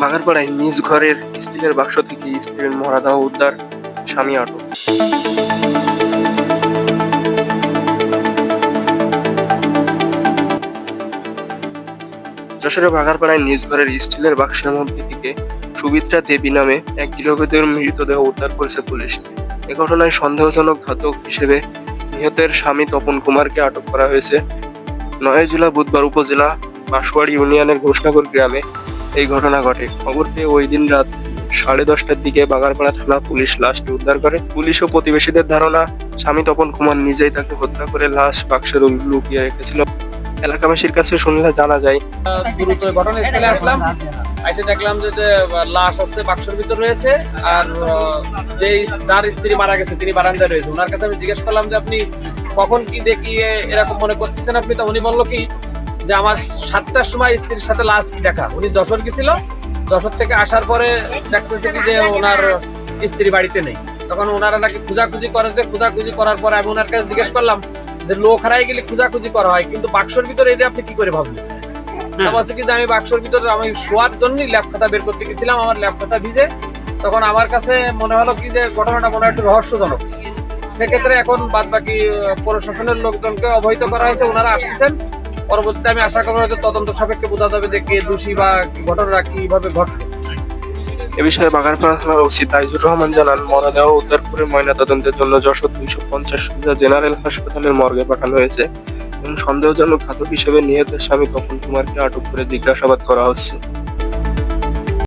বাগারপাড়ায় নিজ ঘরের স্টিলের বাক্স থেকে স্ত্রীর মরাদেহ উদ্ধার স্বামী আটক যশোরের বাগারপাড়ায় নিজ ঘরের স্টিলের বাক্সের মধ্যে থেকে সুবিত্রা দেবী নামে এক গৃহবধূর মৃতদেহ উদ্ধার করেছে পুলিশ। এ ঘটনায় সন্দেহজনক ঘাতক হিসেবে নিহতের স্বামী তপন কুমারকে আটক করা হয়েছে। নয়াজুলা বুধবার উপজেলা বাঁশবাড়ি ইউনিয়নের ঘোষনগর গ্রামে এই ঘটনা ঘটে। খবর পেয়ে ওই দিন রাত সাড়ে দশটার দিকে বাগারপাড়া থানা পুলিশ লাশটি উদ্ধার করে। পুলিশ ও প্রতিবেশীদের ধারণা, স্বামী তপন কুমার নিজেই তাকে হত্যা করে লাশ বাক্সে লুকিয়ে রেখেছিল। এলাকাবাসীর কাছে শুনলে জানা যায় দ্রুত ঘটনাস্থলে আসলাম। এসে দেখলাম যে লাশ আছে বাক্সের ভিতর রয়েছে। আর যে যার স্ত্রী মারা গেছে, তিনি বারান্দায় রয়েছে। ওনার কাছে আমি জিজ্ঞেস করলাম যে, আপনি কখন কি দেখি এ- এরকম মনে করতেছেন? আপনি তো, উনি বলল কি যে আমার সাতটার সময় স্ত্রীর সাথে লাস্ট দেখা। উনি যশোর গেছিল। যশোর থেকে আসার পরে দেখতেছে কি যে ওনার স্ত্রী বাড়িতে নেই। তখন ওনারা নাকি খোঁজাখুঁজি করে যে খোঁজাখুঁজি করার পরে আমি ওনার কাছে জিজ্ঞেস করলাম যে লোক হারাই গেলে খোঁজাখুঁজি করা হয় কিন্তু বাক্সর ভিতরে এটা আপনি কি করে ভাবলেন? বলছে কি যে আমি বাক্সর ভিতরে আমি শোয়ার জন্যই ল্যাপ খাতা বের করতে গেছিলাম আমার ল্যাপ খাতা ভিজে। তখন আমার কাছে মনে হলো কি যে ঘটনাটা মনে হয় একটু রহস্যজনক। সেক্ষেত্রে এখন বাদ বাকি প্রশাসনের লোকজনকে অবহিত করা হয়েছে ওনারা আসতেছেন। পরবর্তীতে আমি আশা করব হয়তো তদন্ত সাপেক্ষে বোঝা যাবে যে কে দোষী বা ঘটনা কীভাবে ঘটলো। এ বিষয়ে বাগারপাড়া ওসি তাইজুর রহমান জানান মরদেহ উদ্ধার করে ময়নাতদন্তের জন্য যশোর দুইশো পঞ্চাশ সুবিধা জেনারেল হাসপাতালের মর্গে পাঠানো হয়েছে এবং সন্দেহজনক ঘাতক হিসেবে নিহতের স্বামী তপন কুমারকে আটক করে জিজ্ঞাসাবাদ করা হচ্ছে।